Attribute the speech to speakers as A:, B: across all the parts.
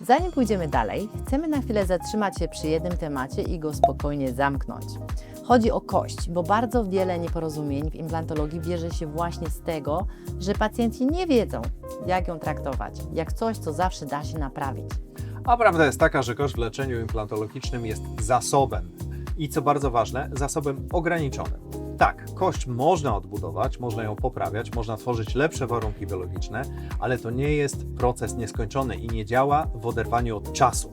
A: Zanim pójdziemy dalej, chcemy na chwilę zatrzymać się przy jednym temacie i go spokojnie zamknąć. Chodzi o kość, bo bardzo wiele nieporozumień w implantologii bierze się właśnie z tego, że pacjenci nie wiedzą, jak ją traktować, jak coś, co zawsze da się naprawić.
B: A prawda jest taka, że kość w leczeniu implantologicznym jest zasobem i co bardzo ważne, zasobem ograniczonym. Tak, kość można odbudować, można ją poprawiać, można tworzyć lepsze warunki biologiczne, ale to nie jest proces nieskończony i nie działa w oderwaniu od czasu.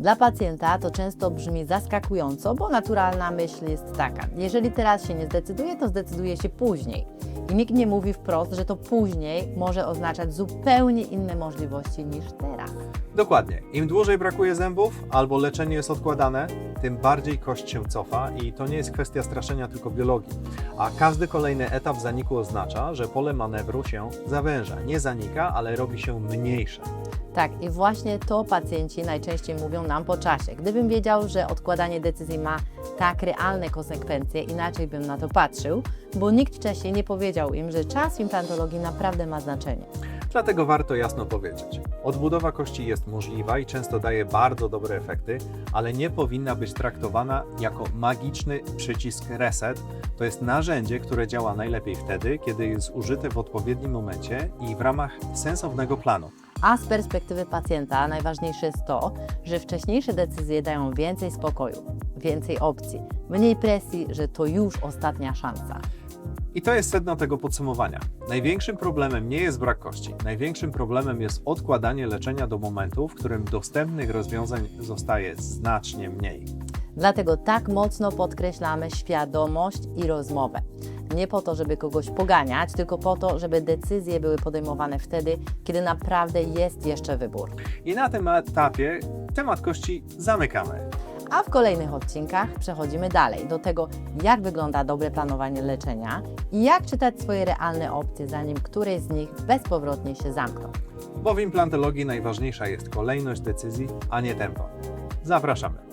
A: Dla pacjenta to często brzmi zaskakująco, bo naturalna myśl jest taka: jeżeli teraz się nie zdecyduje, to zdecyduje się później. I nikt nie mówi wprost, że to później może oznaczać zupełnie inne możliwości niż teraz.
B: Dokładnie. Im dłużej brakuje zębów albo leczenie jest odkładane, tym bardziej kość się cofa i to nie jest kwestia straszenia tylko biologii. A każdy kolejny etap zaniku oznacza, że pole manewru się zawęża. Nie zanika, ale robi się mniejsze.
A: Tak, i właśnie to pacjenci najczęściej mówią nam po czasie. Gdybym wiedział, że odkładanie decyzji ma tak realne konsekwencje, inaczej bym na to patrzył, bo nikt wcześniej nie powiedział im, że czas implantologii naprawdę ma znaczenie.
B: Dlatego warto jasno powiedzieć. Odbudowa kości jest możliwa i często daje bardzo dobre efekty, ale nie powinna być traktowana jako magiczny przycisk reset. To jest narzędzie, które działa najlepiej wtedy, kiedy jest użyte w odpowiednim momencie i w ramach sensownego planu.
A: A z perspektywy pacjenta najważniejsze jest to, że wcześniejsze decyzje dają więcej spokoju, więcej opcji, mniej presji, że to już ostatnia szansa.
B: I to jest sedno tego podsumowania. Największym problemem nie jest brak kości. Największym problemem jest odkładanie leczenia do momentu, w którym dostępnych rozwiązań zostaje znacznie mniej.
A: Dlatego tak mocno podkreślamy świadomość i rozmowę. Nie po to, żeby kogoś poganiać, tylko po to, żeby decyzje były podejmowane wtedy, kiedy naprawdę jest jeszcze wybór.
B: I na tym etapie temat kości zamykamy.
A: A w kolejnych odcinkach przechodzimy dalej do tego, jak wygląda dobre planowanie leczenia i jak czytać swoje realne opcje, zanim któreś z nich bezpowrotnie się zamkną.
B: Bo w implantologii najważniejsza jest kolejność decyzji, a nie tempo. Zapraszamy.